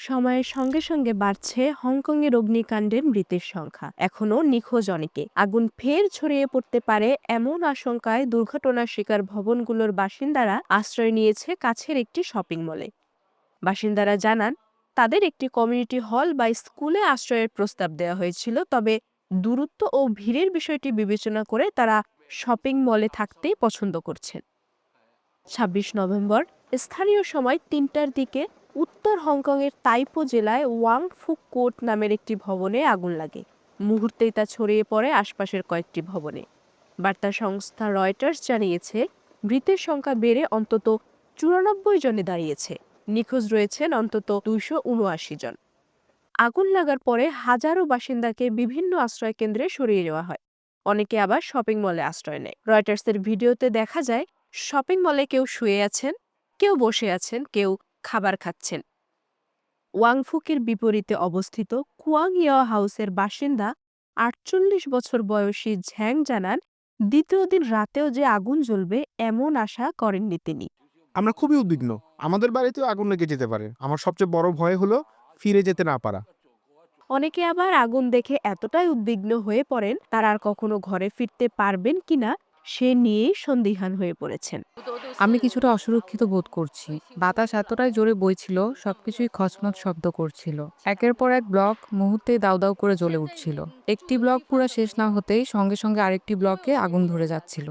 সময়ের সঙ্গে সঙ্গে বাড়ছে হংকংয়ের অগ্নিকাণ্ডের মৃতের সংখ্যা। এখনও নিখোঁজ অনেকে। আগুন ফের ছড়িয়ে পড়তে পারে এমন আশঙ্কায় দুর্ঘটনার শিকার ভবনগুলোর বাসিন্দারা আশ্রয় নিয়েছে কাছের একটি শপিং মলে। বাসিন্দারা জানান, তাদের একটি কমিউনিটি হল বা স্কুলে আশ্রয়ের প্রস্তাব দেওয়া হয়েছিল, তবে দূরত্ব ও ভিড়ের বিষয়টি বিবেচনা করে তারা শপিং মলে থাকতেই পছন্দ করছেন। ছাব্বিশ নভেম্বর, স্থানীয় সময় তিনটার দিকে উত্তর হংকংয়ের তাইপো জেলায় ওয়াং ফুক কোর্ট নামের একটি ভবনে আগুন লাগে। মুহূর্তেই তা ছড়িয়ে পড়ে আশপাশের কয়েকটি ভবনে। বার্তা সংস্থা রয়টার্স জানিয়েছে, মৃতের সংখ্যা বেড়ে অন্তত চুরানব্বই জনে দাঁড়িয়েছে। নিখোঁজ রয়েছেন অন্তত দুইশো উনআশি জন। আগুন লাগার পরে হাজারো বাসিন্দাকে বিভিন্ন আশ্রয় কেন্দ্রে সরিয়ে নেওয়া হয়। অনেকে আবার শপিং মলে আশ্রয় নেয়। রয়টার্সের ভিডিওতে দেখা যায়, শপিং মলে কেউ শুয়ে আছেন, কেউ বসে আছেন, কেউ খাবার খাচ্ছেন। ওয়াংফুকের বিপরীতে অবস্থিত কুয়াং ইয়া হাউসের বাসিন্দা আটচল্লিশ বছর বয়সী ঝ্যাং জানান দ্বিতীয় দিন রাতেও যে আগুন জ্বলবে এমন আশা করেননি তিনি। আমরা খুবই উদ্বিগ্ন। আমাদের বাড়িতেও আগুন লেগে যেতে পারে। আমার সবচেয়ে বড় ভয় হলো ফিরে যেতে না পারা। অনেকে আবার আগুন দেখে এতটাই উদ্বিগ্ন হয়ে পড়েন তারা আর কখনো ঘরে ফিরতে পারবেন কিনা সে নিয়েই সন্দিহান হয়ে পড়েছেন। আমি কিছুটা অসুরক্ষিত বোধ করছি। বাতাস এতটাই জোরে বইছিল, সবকিছুই খচমচ শব্দ করছিল। একের পর এক ব্লক মুহূর্তে দাউ দাউ করে জ্বলে উঠছিল। একটি ব্লক পুরো শেষ না হতেই সঙ্গে সঙ্গে আরেকটি ব্লকে আগুন ধরে যাচ্ছিল।